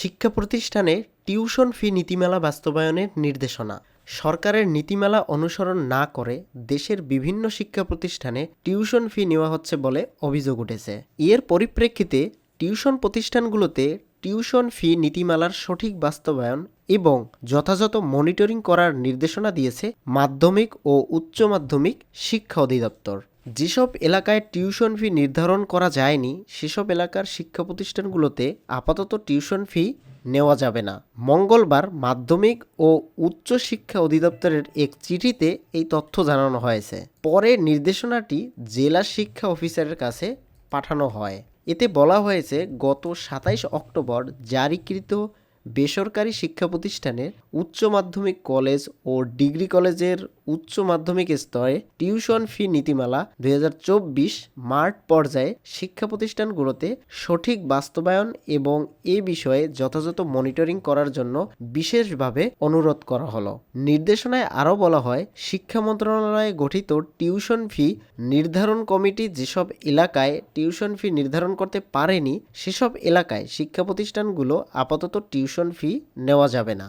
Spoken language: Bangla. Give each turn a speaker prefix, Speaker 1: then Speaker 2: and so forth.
Speaker 1: শিক্ষা প্রতিষ্ঠানে টিউশন ফি নীতিমালা বাস্তবায়নের নির্দেশনা সরকারের নীতিমালা অনুসরণ না করে দেশের বিভিন্ন শিক্ষা প্রতিষ্ঠানে টিউশন ফি নেওয়া হচ্ছে বলে অভিযোগ উঠেছে এর পরিপ্রেক্ষিতে টিউশন প্রতিষ্ঠানগুলোতে টিউশন ফি নীতিমালার সঠিক বাস্তবায়ন এবং যথাযথ মনিটরিং করার নির্দেশনা দিয়েছে মাধ্যমিক ও উচ্চ মাধ্যমিক শিক্ষা অধিদপ্তর যেসব এলাকায় টিউশন ফি নির্ধারণ করা যায়নি সেসব এলাকার শিক্ষা প্রতিষ্ঠানগুলোতে আপাতত টিউশন ফি নেওয়া যাবে না মঙ্গলবার মাধ্যমিক ও উচ্চ শিক্ষা অধিদপ্তরের এক চিঠিতে এই তথ্য জানানো হয়েছে পরে নির্দেশনাটি জেলা শিক্ষা অফিসারের কাছে পাঠানো হয় এতে বলা হয়েছে গত সাতাইশ অক্টোবর জারিকৃত বেসরকারি শিক্ষা প্রতিষ্ঠানের উচ্চ মাধ্যমিক কলেজ ও ডিগ্রি কলেজের উচ্চ মাধ্যমিক স্তরে টিউশন ফি নীতিমালা দুই মার্ট পর্যায়ে শিক্ষা প্রতিষ্ঠানগুলোতে সঠিক বাস্তবায়ন এবং এ বিষয়ে যথাযথ মনিটরিং করার জন্য বিশেষভাবে অনুরোধ করা হলো নির্দেশনায় আরও বলা হয় শিক্ষা মন্ত্রণালয়ে গঠিত টিউশন ফি নির্ধারণ কমিটি যেসব এলাকায় টিউশন ফি নির্ধারণ করতে পারেনি সেসব এলাকায় শিক্ষা প্রতিষ্ঠানগুলো আপাতত টিউশন টিউশন ফি নেওয়া যাবে না